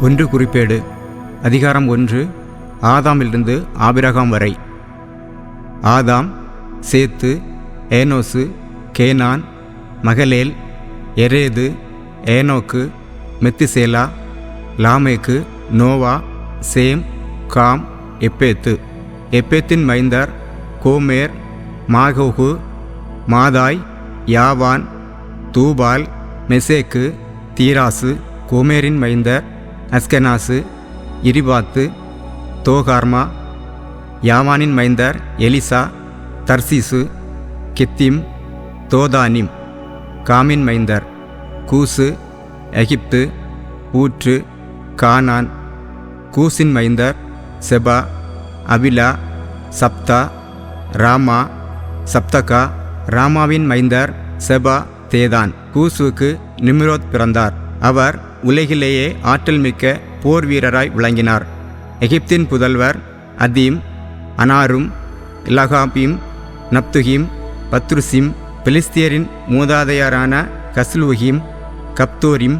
ஒன்று குறிப்பேடு. அதிகாரம் ஒன்று ஆதாமிலிருந்து ஆபிரகாம் வரை. ஆதாம் சேத்து ஏனோசு கேனான் மகலேல் எரேது ஏனோக்கு மெத்திசேலா லாமேக்கு நோவா சேம் காம் எப்பேத்து. எப்பேத்தின் மைந்தர் கோமேர் மாகோகு மாதாய் யாவான் தூபால் மெசேக்கு தீராசு கோமேரின் மைந்தர் அஸ்கனாசு இரிபாத்து தோகார்மா யாவானின் மைந்தர் எலிசா தர்சீசு கித்திம் தோதானிம் காமின் மைந்தர் கூசு எகிப்து ஊற்று கானான் கூசின் மைந்தர் செபா அபிலா சப்தா ராமா சப்தகா ராமாவின் மைந்தர் செபா தேதான். கூசுவுக்கு நிம்ரோத் பிறந்தார். அவர் உலகிலேயே ஆற்றல் மிக்க போர் வீரராய் விளங்கினார். எகிப்தின் புதல்வர் அதீம் அனாரும் இலகாபீம் நப்துஹீம் பத்ருசிம் பெலிஸ்தியரின் மூதாதையரான கஸ்லூஹீம் கப்தோரிம்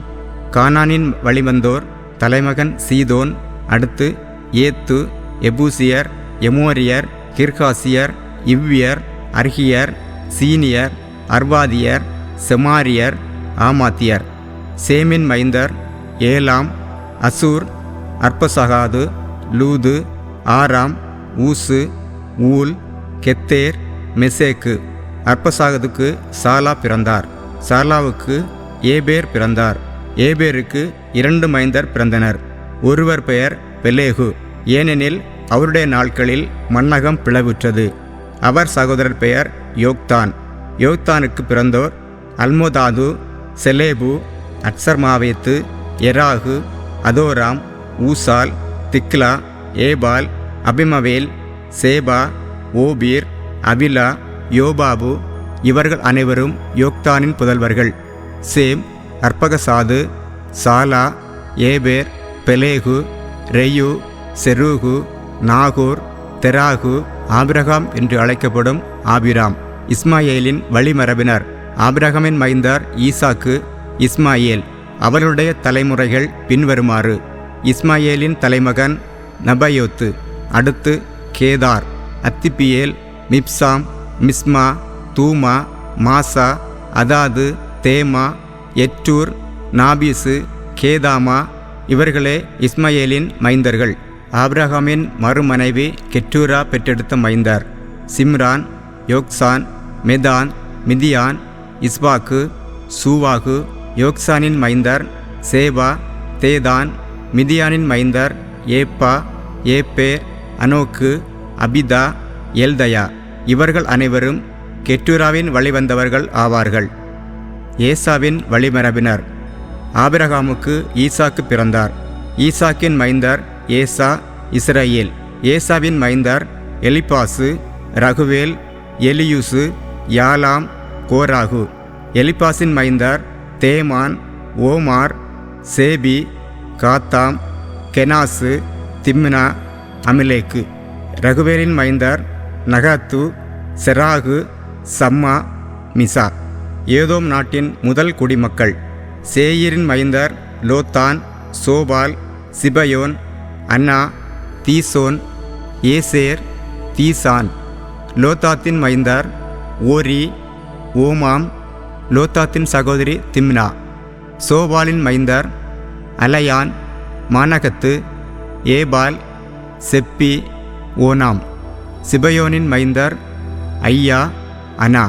கானானின் வழிவந்தோர் தலைமகன் சீதோன் அடுத்து ஏத்து எபூசியர் எமோரியர் கிர்காசியர் இவ்வியர் அர்கியர் சீனியர் அர்வாதியர் செமாரியர் ஆமாத்தியர். சேமின் மைந்தர் ஏலாம் அசூர் அற்பசகாது லூது ஆராம் ஊசு ஊல் கெத்தேர் மெசேக்கு. அற்பசாகதுக்கு சாலா பிறந்தார். சாலாவுக்கு ஏபேர் பிறந்தார். ஏபேருக்கு இரண்டு மைந்தர் பிறந்தனர். ஒருவர் பெயர் பெலேகு. ஏனெனில் அவருடைய நாட்களில் மன்னகம் பிளவுற்றது. அவர் சகோதரர் பெயர் யோக்தான். யோக்தானுக்கு பிறந்தோர் அல்மோதாது செலேபு அட்சர்மாவேத்து எராகு அதோராம் ஊசால் திக்லா ஏபால் அபிமவேல் சேபா ஓபீர் அபிலா யோபாபு இவர்கள் அனைவரும் யோக்தானின் புதல்வர்கள். சேம் அற்பகசாது சாலா ஏபேர் பெலேகு ரெயு செருகு நாகூர் தெராகு ஆபிரகாம் என்று அழைக்கப்படும் ஆபிராம். இஸ்மாயேலின் வழிமரபினர். ஆபிரகாமின் மைந்தார் ஈசாக்கு இஸ்மாயேல் அவருடைய தலைமுறைகள் பின்வருமாறு. இஸ்மாயேலின் தலைமகன் நபயோத்து அடுத்து கேதார் அத்திப்பியேல் மிப்சாம் மிஸ்மா தூமா மாசா அதாது தேமா எட்டூர் நாபிசு கேதாமா இவர்களே இஸ்மாயேலின் மைந்தர்கள். ஆப்ரஹாமின் மறுமனைவி கெட்டூரா பெற்றெடுத்த மைந்தார். சிம்ரான் யோக்சான் மெதான் மிதியான் இஸ்பாக்கு சூவாகு யோக்சானின் மைந்தர் சேபா தேதான் மிதியானின் மைந்தர் ஏப்பா ஏப்பேர் அனோக்கு அபிதா எல்தயா. இவர்கள் அனைவரும் கெட்டூராவின் வழிவந்தவர்கள் ஆவார்கள். ஏசாவின் வழிமரபினர். ஆபிரகாமுக்கு ஈசாக்கு பிறந்தார். ஈசாக்கின் மைந்தர் ஏசா இஸ்ரேல் ஏசாவின் மைந்தர் எலிபாசு ரகுவேல் எலியூசு யாலாம் கோராகு. எலிபாசின் மைந்தர் தேமான் ஓமார் சேபி காத்தாம் கெனாசு திம்னா அமிலேக்கு. ரகுவேலின் மைந்தர் நகாத்து செராகு சம்மா மிசா. ஏதோம் நாட்டின் முதல் குடிமக்கள். சேயிரின் மைந்தர் லோத்தான் சோபால் சிபயோன் அன்னா தீசோன் ஏசேர் தீசான். லோத்தாத்தின் மைந்தர் ஓரி ஓமாம் லோத்தாத்தின் சகோதரி திம்னா. சோபாலின் மைந்தர் அலையான். மானகத்து ஏபால். செப்பி ஓனாம். சிபயோனின் மைந்தர் ஐயா அனா.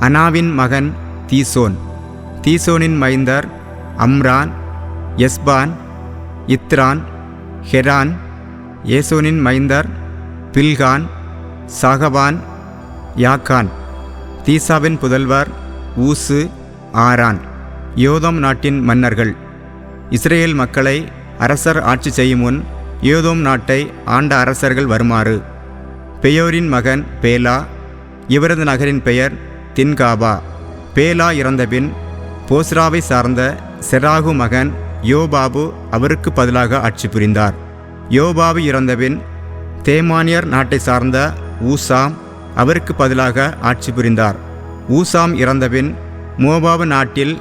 அனாவின் மகன் தீசோன். தீசோனின் மைந்தர் அம்ரான். எஸ்பான். இத்ரான். ஹெரான். ஏசோனின் மைந்தர் பில்கான். சாகவான் யாக்கான். தீசாவின் புதல்வர் ஊசு ஆரான் யோதோம் நாட்டின் மன்னர்கள். இஸ்ரேல் மக்களை அரசர் ஆட்சி செய்யும் முன் யோதோம் நாட்டை ஆண்ட அரசர்கள் வருமாறு. பெயோரின் மகன் பேலா இவரது நகரின் பெயர் தின்காபா. பேலா இறந்தபின் போஸ்ராவை சார்ந்த செராகு மகன் யோபாபு அவருக்கு பதிலாக ஆட்சி புரிந்தார். யோபாபு இறந்தபின் தேமானியர் நாட்டை சார்ந்த ஊசாம் அவருக்கு பதிலாக ஆட்சி புரிந்தார். ஊசாம் இறந்தபின் மோபாபு நாட்டில்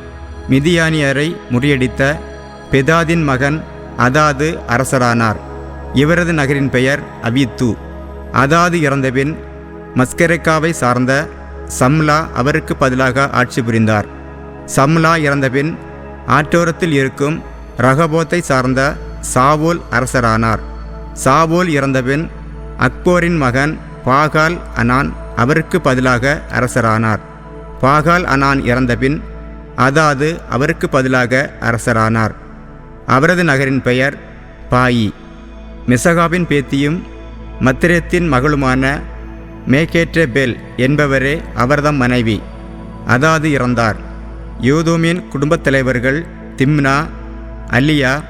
மிதியானியரை முறியடித்த பெதாதின் மகன் அதாது அரசரானார். இவரது நகரின் பெயர் அபித்து. அதாது இறந்தபின் மஸ்கரெக்காவை சார்ந்த சம்லா அவருக்கு பதிலாக ஆட்சி புரிந்தார். சம்லா இறந்தபின் ஆற்றோரத்தில் இருக்கும் ரகபோத்தை சார்ந்த சாவோல் அரசரானார். சாவோல் இறந்தபின் அக்போரின் மகன் பாகால் அனான் அவருக்கு பதிலாக அரசரானார். பாகால் அனான் இறந்தபின் அதாது அவருக்கு பதிலாக அரசரானார். அவரது நகரின் பெயர் பாயி. மிசகாவின் பேத்தியும் மத்திரத்தின் மகளுமான மேகேற்றே பெல் என்பவரே அவர்தம் மனைவி. அதாது இறந்தார். யூதூமின் குடும்பத் தலைவர்கள் திம்னா அலியா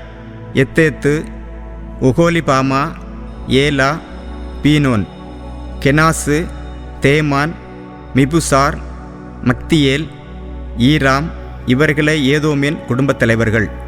எத்தேத்து உகோலிபாமா ஏலா பீனோன் கெனாசு தேமான் மிபுசார் மக்தியேல் ஈராம் இவர்களே ஏதோமின் குடும்பத் தலைவர்கள்.